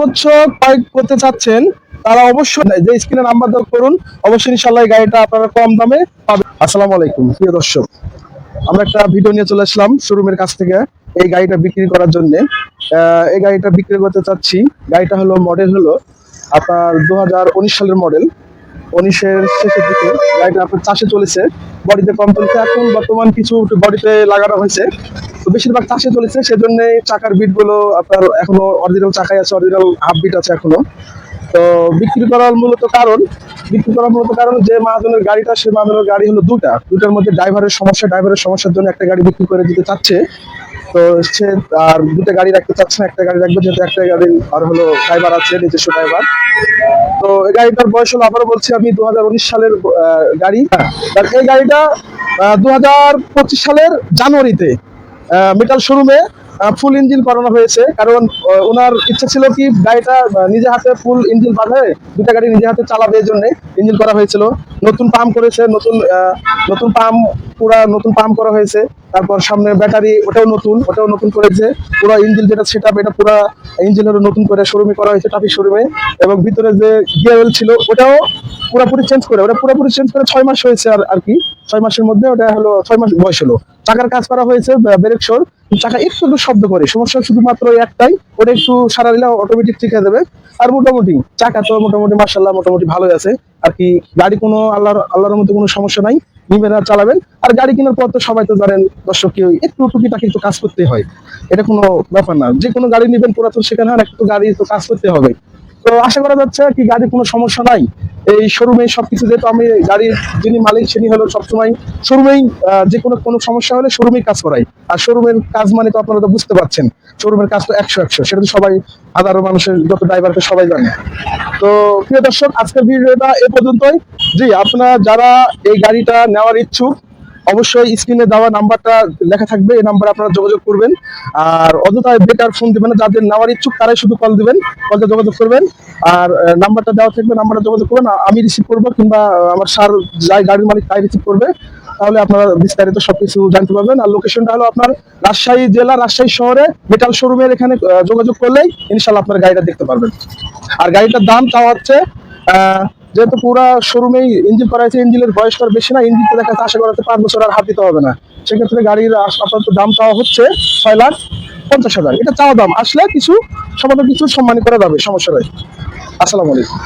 সর্বোচ্চ করতে চাচ্ছেন, তারা অবশ্যই যে স্ক্রিনে নাম্বার দর করুন, অবশ্যই ইনশাল্লাহ এই গাড়িটা আপনারা কম দামে পাবেন। আসসালামু আলাইকুম, প্রিয় দর্শক, আমরা একটা ভিডিও নিয়ে চলে আসলাম শোরুমের কাছ থেকে, এই গাড়িটা বিক্রি করার জন্য। এই গাড়িটা বিক্রি করতে চাচ্ছি, গাড়িটা হলো মডেল হলো আপনার দু হাজার উনিশ সালের মডেল উনিশের শেষের দিকে আপনার চাষে চলেছে। বডিতে কম এখন বর্তমান কিছু বডিতে লাগানো হয়েছে। তো বেশিরভাগ চাষে চলেছে। সেজন্য চাকার বিটগুলো আপনার এখনও অরিজিনাল চাকাই আছে অরিজিনাল হাফ বিট আছে এখনও। তো বিক্রি করার মূলত কারণ, বিক্রি করার মূলত কারণ যে মাহাজনের গাড়িটা, সে মাহাজনের গাড়ি হলো দুটা দুটার মধ্যে ড্রাইভারের সমস্যা ড্রাইভারের সমস্যার জন্য একটা গাড়ি বিক্রি করে দিতে চাচ্ছে। তো সে আর দুটো গাড়ি রাখতে চাচ্ছে না, একটা গাড়ি রাখবে, যেহেতু একটা গাড়ি আর হলো ড্রাইভার আছে, নিজস্ব ড্রাইভার তো এই গাড়িটার বয়স হলো আবারও বলছি আমি দু হাজার উনিশ সালের গাড়ি। আর এই গাড়িটা দু হাজার পঁচিশ সালের জানুয়ারিতে মেটাল শোরুমে ফুল ইঞ্জিন করানো হয়েছে। কারণ ওনার ইচ্ছা ছিল কি, গাড়িটা নিজে হাতে ফুল ইঞ্জিন বাঁধে দুটা গাড়ি নিজে হাতে চালাবে এই জন্য ইঞ্জিন করা হয়েছিল। নতুন পাম্প করেছে, নতুন নতুন পাম্প পুরা নতুন পাম্প করা হয়েছে। তারপর সামনে ব্যাটারি ওটাও নতুন ওটাও নতুন করেছে। পুরো ইঞ্জিন যেটা সেটা এটা পুরো ইঞ্জিনের নতুন করে শোরুমে করা হয়েছে টাফি শোরুমে এবং ভিতরে যে গিয়ার ছিল, ওটাও পুরোপুরি চেঞ্জ করে, ওটা পুরোপুরি চেঞ্জ করে ছয় মাস হয়েছে আর আর কি। ছয় মাসের মধ্যে ওটা হলো, ছয় মাস বয়স হলো। চাকার কাজ করা হয়েছে ব্রেক শোর চাকা একটু একটু শব্দ করে। সমস্যা শুধুমাত্র একটাই ওটা একটু সারা দিলে অটোমেটিক ঠিক হয়ে যাবে। আর মোটামুটি চাকা তো মোটামুটি মার্শাল্লাহ মোটামুটি ভালোই আছে। আর কি, গাড়ি কোনো আল্লাহর আল্লাহর মধ্যে কোনো সমস্যা নাই, নিবেন আর চালাবেন। আর গাড়ি কেনার পর তো সবাই তো জানেন দর্শক কি একটু টুকিটাকি একটু কাজ করতে হয়। এটা কোনো ব্যাপার না। যে কোনো গাড়ি নিবেন, পুরাতন সেখানে আর একটু গাড়ি তো কাজ করতে হবে। তো আশা করা যাচ্ছে কি গাড়ির কোনো সমস্যা নাই। এই শোরুমে সবকিছু যেহেতু আমি গাড়ির যিনি মালিক তিনি হলো সবসময় শোরুমেই যে কোনো কোনো সমস্যা হলে শোরুমেই কাজ করাই। আর শোরুমের কাজ মানে তো আপনারা তো বুঝতে পারছেন, শোরুমের কাজ তো একশো একশো। সেটা তো সবাই, হাজারো মানুষের, যত ড্রাইভারকে সবাই জানে। তো প্রিয় দর্শক, আজকের ভিডিওটা এ পর্যন্তই। জি, আপনারা যারা এই গাড়িটা নেওয়ার ইচ্ছুক অবশ্যই স্ক্রিনে দেওয়া নাম্বারটা লেখা থাকবে, এই নাম্বারে আপনারা যোগাযোগ করবেন। আর অযথা বেকার ফোন দিবেন যাদের নেওয়ার ইচ্ছুক তারাই শুধু কল দিবেন কলতে যোগাযোগ করবেন। আর নাম্বারটা দেওয়া থাকবে, নাম্বারটা যোগাযোগ করবেন। আমি রিসিভ করব কিংবা আমার স্যার যাই গাড়ির মালিক তাই রিসিভ করবে। তাহলে আপনারা বিস্তারিত সবকিছু জানতে পারবেন। আর লোকেশনটা হলো আপনার রাজশাহী জেলা, রাজশাহী শহরে মেটাল শোরুমের এখানে যোগাযোগ করলেই ইনশাল্লাহ আপনার গাড়িটা দেখতে পারবেন। আর গাড়িটার দাম চাওয়া হচ্ছে যেহেতু পুরো শোরুমেই ইঞ্জিন করা হয়েছে, ইঞ্জিনের বয়স কর বেশি না, ইঞ্জিনটা দেখা যাচ্ছে, আশা করাতে পাঁচ বছর আর হাত দিতে হবে না। সেক্ষেত্রে গাড়ির আপাতত দাম চাওয়া হচ্ছে ছয় লাখ পঞ্চাশ হাজার। এটা চাওয়া দাম। আসলে কিছু সমাধান কিছু সম্মানী করা যাবে, সমস্যা নেই। আসসালামু আলাইকুম।